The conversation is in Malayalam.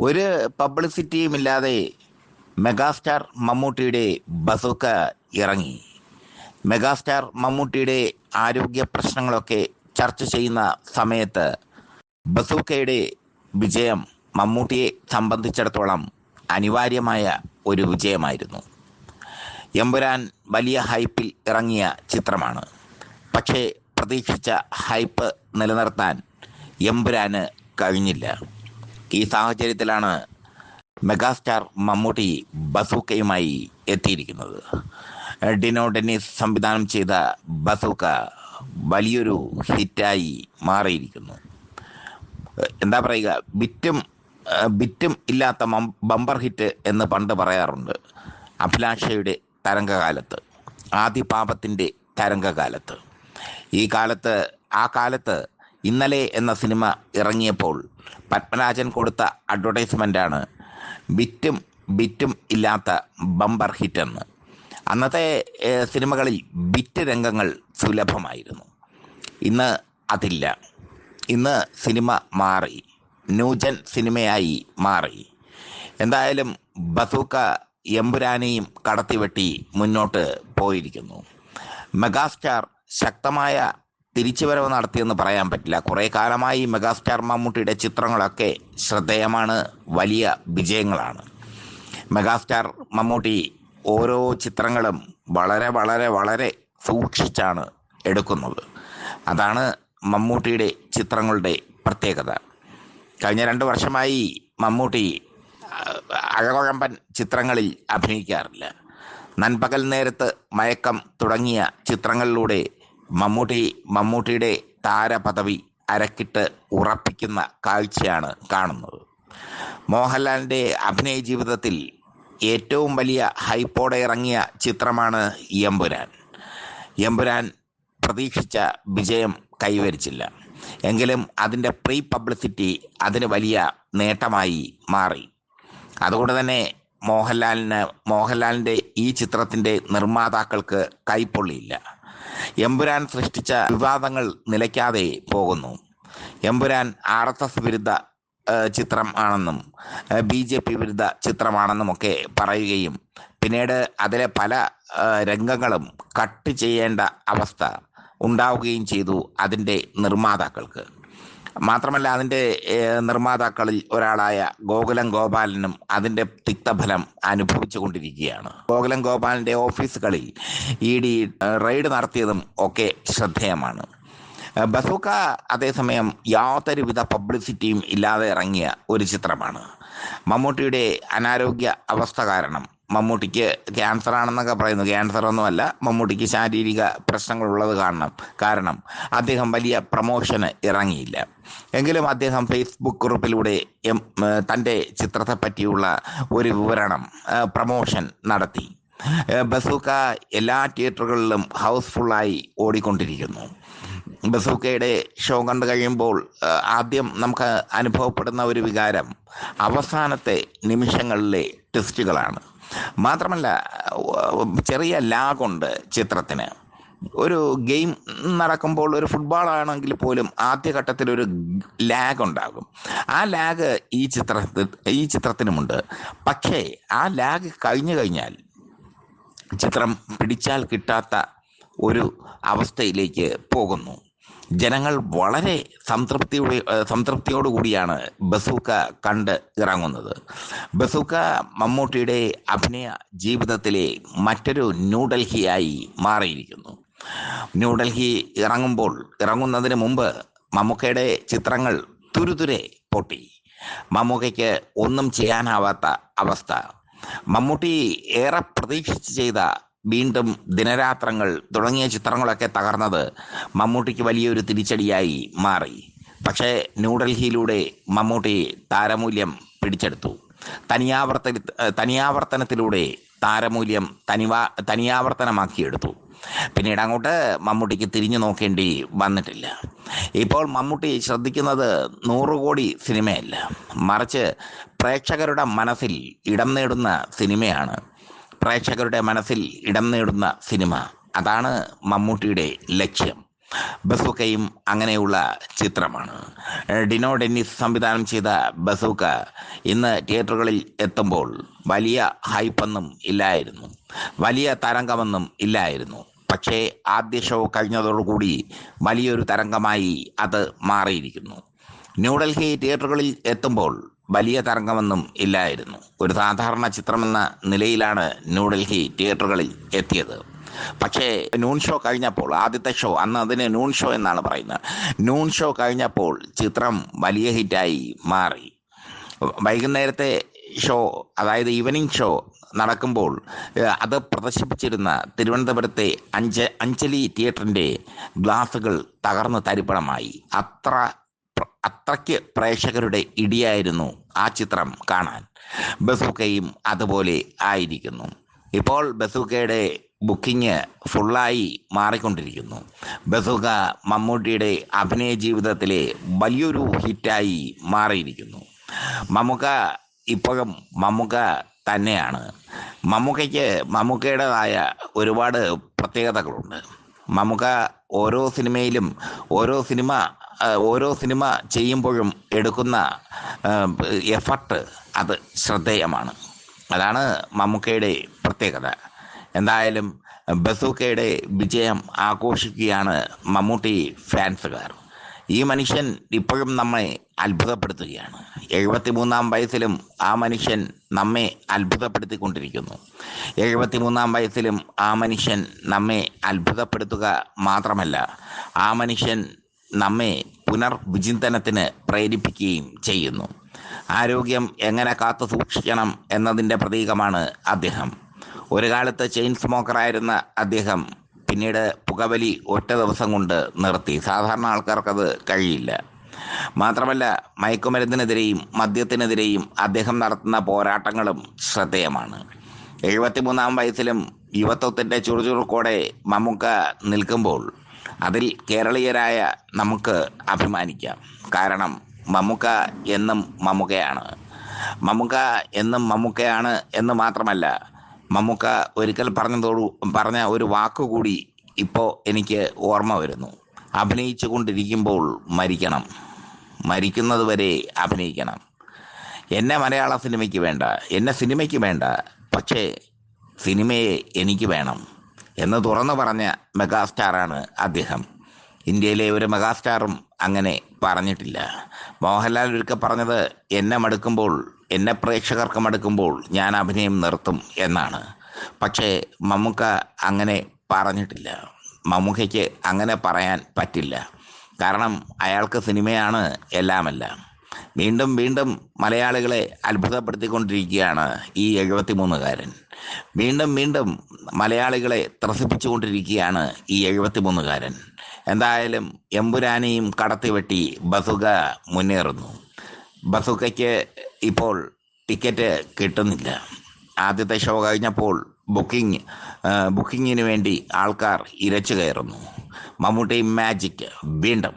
ഒരു പബ്ലിസിറ്റിയും ഇല്ലാതെ മെഗാസ്റ്റാർ മമ്മൂട്ടിയുടെ ബസൂക്ക ഇറങ്ങി. മെഗാസ്റ്റാർ മമ്മൂട്ടിയുടെ ആരോഗ്യ പ്രശ്നങ്ങളൊക്കെ ചർച്ച ചെയ്യുന്ന സമയത്ത് ബസൂക്കയുടെ വിജയം മമ്മൂട്ടിയെ സംബന്ധിച്ചിടത്തോളം അനിവാര്യമായ ഒരു വിജയമായിരുന്നു. എമ്പുരാൻ വലിയ ഹൈപ്പിൽ ഇറങ്ങിയ ചിത്രമാണ്. പക്ഷേ പ്രതീക്ഷിച്ച ഹൈപ്പ് നിലനിർത്താൻ എമ്പുരാന് കഴിഞ്ഞില്ല. ഈ സാഹചര്യത്തിലാണ് മെഗാസ്റ്റാർ മമ്മൂട്ടി ബസൂക്കയുമായി എത്തിയിരിക്കുന്നത്. ഡിനോ ഡെന്നിസ് സംവിധാനം ചെയ്ത ബസൂക്ക വലിയൊരു ഹിറ്റായി മാറിയിരിക്കുന്നു. എന്താ പറയുക ബിറ്റും ബിറ്റും ഇല്ലാത്ത ബമ്പർ ഹിറ്റ് എന്ന് പണ്ട് പറയാറുണ്ട് അഭിലാഷയുടെ തരംഗകാലത്ത് ആദിപാപത്തിന്റെ തരംഗകാലത്ത്. ഈ കാലത്ത് ആ കാലത്ത് ഇന്നലെ എന്ന സിനിമ ഇറങ്ങിയപ്പോൾ പത്മരാജൻ കൊടുത്ത അഡ്വർടൈസ്മെന്റാണ് ബിറ്റും ബിറ്റും ഇല്ലാത്ത ബമ്പർ ഹിറ്റെന്ന്. അന്നത്തെ സിനിമകളിൽ ബിറ്റ് രംഗങ്ങൾ സുലഭമായിരുന്നു. ഇന്ന് അതില്ല. ഇന്ന് സിനിമ മാറി. ന്യൂജൻ സിനിമയായി മാറി. എന്തായാലും ബസൂക്ക എമ്പുരാനെയും കടത്തിവെട്ടി മുന്നോട്ട് പോയിരിക്കുന്നു. മെഗാസ്റ്റാർ ശക്തമായ തിരിച്ചുവരവ് നടത്തിയെന്ന് പറയാൻ പറ്റില്ല. കുറേ കാലമായി മെഗാസ്റ്റാർ മമ്മൂട്ടിയുടെ ചിത്രങ്ങളൊക്കെ ശ്രദ്ധേയമാണ് വലിയ വിജയങ്ങളാണ്. മെഗാസ്റ്റാർ മമ്മൂട്ടി ഓരോ ചിത്രങ്ങളും വളരെ വളരെ വളരെ സൂക്ഷിച്ചാണ് എടുക്കുന്നത്. അതാണ് മമ്മൂട്ടിയുടെ ചിത്രങ്ങളുടെ പ്രത്യേകത. കഴിഞ്ഞ രണ്ട് വർഷമായി മമ്മൂട്ടി അഴകുഴമ്പൻ ചിത്രങ്ങളിൽ അഭിനയിക്കാറില്ല. നൻപകൽ നേരത്ത് മയക്കം തുടങ്ങിയ ചിത്രങ്ങളിലൂടെ മമ്മൂട്ടി മമ്മൂട്ടിയുടെ താരപദവി അരക്കിട്ട് ഉറപ്പിക്കുന്ന കാഴ്ചയാണ് കാണുന്നത്. മോഹൻലാലിന്റെ അഭിനയ ജീവിതത്തിൽ ഏറ്റവും വലിയ ഹൈപ്പോടെ ഇറങ്ങിയ ചിത്രമാണ് എമ്പുരാൻ. എമ്പുരാൻ പ്രതീക്ഷിച്ച വിജയം കൈവരിച്ചില്ല. എങ്കിലും അതിന്റെ പ്രീ പബ്ലിസിറ്റി അതിന് വലിയ നേട്ടമായി മാറി. അതുകൊണ്ട് തന്നെ മോഹൻലാലിന് മോഹൻലാലിന്റെ ഈ ചിത്രത്തിന്റെ നിർമ്മാതാക്കൾക്ക് കൈപ്പൊള്ളിയില്ല. എമ്പുരാൻ സൃഷ്ടിച്ച വിവാദങ്ങൾ നിലയ്ക്കാതെ പോകുന്നു. എമ്പുരാൻ ആർ എസ് എസ് വിരുദ്ധ ചിത്രം ആണെന്നും ബി ജെ പി വിരുദ്ധ ചിത്രമാണെന്നും ഒക്കെ പറയുകയും പിന്നീട് അതിലെ പല രംഗങ്ങളും കട്ട് ചെയ്യേണ്ട അവസ്ഥ ഉണ്ടാവുകയും ചെയ്തു അതിന്റെ നിർമ്മാതാക്കൾക്ക്. മാത്രമല്ല അതിന്റെ നിർമ്മാതാക്കളിൽ ഒരാളായ ഗോകുലം ഗോപാലനും അതിന്റെ തിക്തഫലം അനുഭവിച്ചു കൊണ്ടിരിക്കുകയാണ്. ഗോകുലം ഗോപാലിന്റെ ഓഫീസുകളിൽ ഇ ഡി റെയ്ഡ് നടത്തിയതും ഒക്കെ ശ്രദ്ധേയമാണ്. ബസൂക്ക അതേസമയം യാതൊരുവിധ പബ്ലിസിറ്റിയും ഇല്ലാതെ ഇറങ്ങിയ ഒരു ചിത്രമാണ്. മമ്മൂട്ടിയുടെ അനാരോഗ്യ അവസ്ഥ കാരണം മമ്മൂട്ടിക്ക് ക്യാൻസർ ആണെന്നൊക്കെ പറയുന്നു. ക്യാൻസർ ഒന്നുമല്ല മമ്മൂട്ടിക്ക് ശാരീരിക പ്രശ്നങ്ങളുള്ളത് കാരണം കാരണം അദ്ദേഹം വലിയ പ്രമോഷന് ഇറങ്ങിയില്ല. എങ്കിലും അദ്ദേഹം ഫേസ്ബുക്ക് കുറിപ്പിലൂടെ തന്റെ ചിത്രത്തെ പറ്റിയുള്ള ഒരു വിവരണം പ്രമോഷൻ നടത്തി. ബസൂക്ക എല്ലാ തിയേറ്ററുകളിലും ഹൗസ്ഫുള്ളായി ഓടിക്കൊണ്ടിരിക്കുന്നു. ബസൂക്കയുടെ ഷോ കണ്ടു കഴിയുമ്പോൾ ആദ്യം നമുക്ക് അനുഭവപ്പെടുന്ന ഒരു വികാരം അവസാനത്തെ നിമിഷങ്ങളിലെ ടെസ്റ്റുകളാണ് മാത്രമല്ല ചെറിയ ലാഗുണ്ട് ചിത്രത്തിന്. ഒരു ഗെയിം നടക്കുമ്പോൾ ഒരു ഫുട്ബോൾ ആണെങ്കിൽ പോലും ആദ്യഘട്ടത്തിൽ ഒരു ലാഗ് ഉണ്ടാകും. ആ ലാഗ് ഈ ചിത്ര ഈ ചിത്രത്തിനുമുണ്ട്. പക്ഷേ ആ ലാഗ് കഴിഞ്ഞു കഴിഞ്ഞാൽ ചിത്രം പിടിച്ചാൽ കിട്ടാത്ത ഒരു അവസ്ഥയിലേക്ക് പോകുന്നു. ജനങ്ങൾ വളരെ സംതൃപ്തിയോടെ സംതൃപ്തിയോടുകൂടിയാണ് ബസൂക്ക കണ്ട് ഇറങ്ങുന്നത്. ബസൂക്ക മമ്മൂട്ടിയുടെ അഭിനയ ജീവിതത്തിലെ മറ്റൊരു ന്യൂഡൽഹിയായി മാറിയിരിക്കുന്നു. ന്യൂഡൽഹി ഇറങ്ങുമ്പോൾ ഇറങ്ങുന്നതിന് മുമ്പ് മമ്മൂക്കയുടെ ചിത്രങ്ങൾ തുരുതുരെ പൊട്ടി. മമ്മൂക്കയ്ക്ക് ഒന്നും ചെയ്യാനാവാത്ത അവസ്ഥ. മമ്മൂട്ടി ഏറെ പ്രതീക്ഷിച്ച് ചെയ്ത വീണ്ടും ദിനരാത്രങ്ങൾ തുടങ്ങിയ ചിത്രങ്ങളൊക്കെ തകർന്നത് മമ്മൂട്ടിക്ക് വലിയൊരു തിരിച്ചടിയായി മാറി. പക്ഷേ ന്യൂഡൽഹിയിലൂടെ മമ്മൂട്ടി താരമൂല്യം പിടിച്ചെടുത്തു. തനിയാവർത്ത തനിയാവർത്തനത്തിലൂടെ താരമൂല്യം തനിവാ തനിയാവർത്തനമാക്കിയെടുത്തു. പിന്നീട് അങ്ങോട്ട് മമ്മൂട്ടിക്ക് തിരിഞ്ഞു നോക്കേണ്ടി വന്നിട്ടില്ല. ഇപ്പോൾ മമ്മൂട്ടി ശ്രദ്ധിക്കുന്നത് നൂറ് കോടി സിനിമയല്ല. മറിച്ച് പ്രേക്ഷകരുടെ മനസ്സിൽ ഇടം നേടുന്ന സിനിമയാണ്. പ്രേക്ഷകരുടെ മനസ്സിൽ ഇടം നേടുന്ന സിനിമ. അതാണ് മമ്മൂട്ടിയുടെ ലക്ഷ്യം. ബസൂക്കയും അങ്ങനെയുള്ള ചിത്രമാണ്. ഡിനോ ഡെന്നിസ് സംവിധാനം ചെയ്ത ബസൂക്ക ഇന്ന് തിയേറ്ററുകളിൽ എത്തുമ്പോൾ വലിയ ഹൈപ്പൊന്നും ഇല്ലായിരുന്നു. വലിയ തരംഗമൊന്നും ഇല്ലായിരുന്നു. പക്ഷേ ആദ്യ ഷോ കഴിഞ്ഞതോടുകൂടി വലിയൊരു തരംഗമായി അത് മാറിയിരിക്കുന്നു. ന്യൂഡൽഹി തിയേറ്ററുകളിൽ എത്തുമ്പോൾ വലിയ തരംഗമൊന്നും ഇല്ലായിരുന്നു. ഒരു സാധാരണ ചിത്രമെന്ന നിലയിലാണ് ന്യൂഡൽഹി തിയേറ്ററുകളിൽ എത്തിയത്. പക്ഷേ നൂൺ ഷോ കഴിഞ്ഞപ്പോൾ ആദ്യത്തെ ഷോ അന്ന് അതിന് നൂൺ ഷോ എന്നാണ് പറയുന്നത്. നൂൺ ഷോ കഴിഞ്ഞപ്പോൾ ചിത്രം വലിയ ഹിറ്റായി മാറി. വൈകുന്നേരത്തെ ഷോ അതായത് ഈവനിങ് ഷോ നടക്കുമ്പോൾ അത് പ്രദർശിപ്പിച്ചിരുന്ന തിരുവനന്തപുരത്തെ അഞ്ച അഞ്ജലി തിയേറ്ററിന്റെ ഗ്ലാസുകൾ തകർന്ന് തരിപ്പണമായി. അത്ര അത്രയ്ക്ക് പ്രേക്ഷകരുടെ ഇടിയായിരുന്നു ആ ചിത്രം കാണാൻ. ബസൂക്കയും അതുപോലെ ആയിരിക്കുന്നു. ഇപ്പോൾ ബസൂക്കയുടെ ബുക്കിംഗ് ഫുള്ളായി മാറിക്കൊണ്ടിരിക്കുന്നു. ബസൂക്ക മമ്മൂട്ടിയുടെ അഭിനയ ജീവിതത്തിലെ വലിയൊരു ഹിറ്റായി മാറിയിരിക്കുന്നു. മമ്മൂക്ക ഇപ്പോഴും മമ്മൂക്ക തന്നെയാണ്. മമ്മൂക്കയ്ക്ക് മമ്മൂക്കയുടേതായ ഒരുപാട് പ്രത്യേകതകളുണ്ട്. മമ്മൂക്ക ഓരോ സിനിമയിലും ഓരോ സിനിമ ഓരോ സിനിമ ചെയ്യുമ്പോഴും എടുക്കുന്ന എഫർട്ട് അത് ശ്രദ്ധേയമാണ്. അതാണ് മമ്മൂക്കയുടെ പ്രത്യേകത. എന്തായാലും ബസൂക്കയുടെ വിജയം ആഘോഷിക്കുകയാണ് മമ്മൂട്ടി ഫാൻസുകാർ. ഈ മനുഷ്യൻ ഇപ്പോഴും നമ്മെ അത്ഭുതപ്പെടുത്തുകയാണ്. എഴുപത്തി മൂന്നാം വയസ്സിലും ആ മനുഷ്യൻ നമ്മെ അത്ഭുതപ്പെടുത്തിക്കൊണ്ടിരിക്കുന്നു. എഴുപത്തി മൂന്നാം വയസ്സിലും ആ മനുഷ്യൻ നമ്മെ അത്ഭുതപ്പെടുത്തുക മാത്രമല്ല ആ മനുഷ്യൻ നമ്മെ പുനർവിചിന്തനത്തിന് പ്രേരിപ്പിക്കുകയും ചെയ്യുന്നു. ആരോഗ്യം എങ്ങനെ കാത്തു സൂക്ഷിക്കണം എന്നതിന്റെ പ്രതീകമാണ് അദ്ദേഹം. ഒരു കാലത്ത് ചെയിൻ സ്മോക്കറായിരുന്ന അദ്ദേഹം പിന്നീട് പുകവലി ഒറ്റ ദിവസം കൊണ്ട് നിർത്തി. സാധാരണ ആൾക്കാർക്കത് കഴിയില്ല. മാത്രമല്ല മയക്കുമരുന്നിനെതിരെയും മദ്യത്തിനെതിരെയും അദ്ദേഹം നടത്തുന്ന പോരാട്ടങ്ങളും ശ്രദ്ധേയമാണ്. എഴുപത്തിമൂന്നാം വയസ്സിലും യുവത്വത്തിന്റെ ചുറുചുറുക്കോടെ മമ്മൂക്ക നിൽക്കുമ്പോൾ അതിൽ കേരളീയരായ നമുക്ക് അഭിമാനിക്കാം. കാരണം മമ്മൂക്ക എന്നും മമ്മൂക്കയാണ്. മമ്മൂക്ക എന്നും മമ്മൂക്കയാണ് എന്ന് മാത്രമല്ല മമ്മൂക്ക ഒരിക്കൽ പറഞ്ഞതോടു പറഞ്ഞ ഒരു വാക്കുകൂടി ഇപ്പോൾ എനിക്ക് ഓർമ്മ വരുന്നു. അഭിനയിച്ചു കൊണ്ടിരിക്കുമ്പോൾ മരിക്കണം. മരിക്കുന്നതുവരെ അഭിനയിക്കണം. എന്നെ മലയാള സിനിമയ്ക്ക് വേണ്ട എന്നെ സിനിമയ്ക്ക് വേണ്ട പക്ഷേ സിനിമയെ എനിക്ക് വേണം എന്ന് തുറന്നു പറഞ്ഞ മെഗാസ്റ്റാറാണ് അദ്ദേഹം. ഇന്ത്യയിലെ ഒരു മെഗാസ്റ്റാറും അങ്ങനെ പറഞ്ഞിട്ടില്ല. മോഹൻലാൽ ഒരിക്കൽ പറഞ്ഞത് എന്നെ മടുക്കുമ്പോൾ എന്നെ പ്രേക്ഷകർക്ക് മടുക്കുമ്പോൾ ഞാൻ അഭിനയം നിർത്തും എന്നാണ്. പക്ഷേ മമ്മൂക്ക അങ്ങനെ പറഞ്ഞിട്ടില്ല. മമ്മൂക്കയ്ക്ക് അങ്ങനെ പറയാൻ പറ്റില്ല. കാരണം അയാൾക്ക് സിനിമയാണ് എല്ലാമെല്ലാം. വീണ്ടും വീണ്ടും മലയാളികളെ അത്ഭുതപ്പെടുത്തിക്കൊണ്ടിരിക്കുകയാണ് ഈ എഴുപത്തിമൂന്നുകാരൻ. വീണ്ടും വീണ്ടും മലയാളികളെ ത്രസിപ്പിച്ചുകൊണ്ടിരിക്കുകയാണ് ഈ എഴുപത്തിമൂന്നുകാരൻ. എന്തായാലും എമ്പുരാനെയും കടത്തിവെട്ടി ബസുക മുന്നേറുന്നു. ബസുക്കയ്ക്ക് ഇപ്പോൾ ടിക്കറ്റ് കിട്ടുന്നില്ല. ആദ്യത്തെ ഷോ കഴിഞ്ഞപ്പോൾ ബുക്കിംഗ് ബുക്കിങ്ങിന് വേണ്ടി ആൾക്കാർ ഇരച്ചു കയറുന്നു. മമ്മൂട്ടി മാജിക് വീണ്ടും.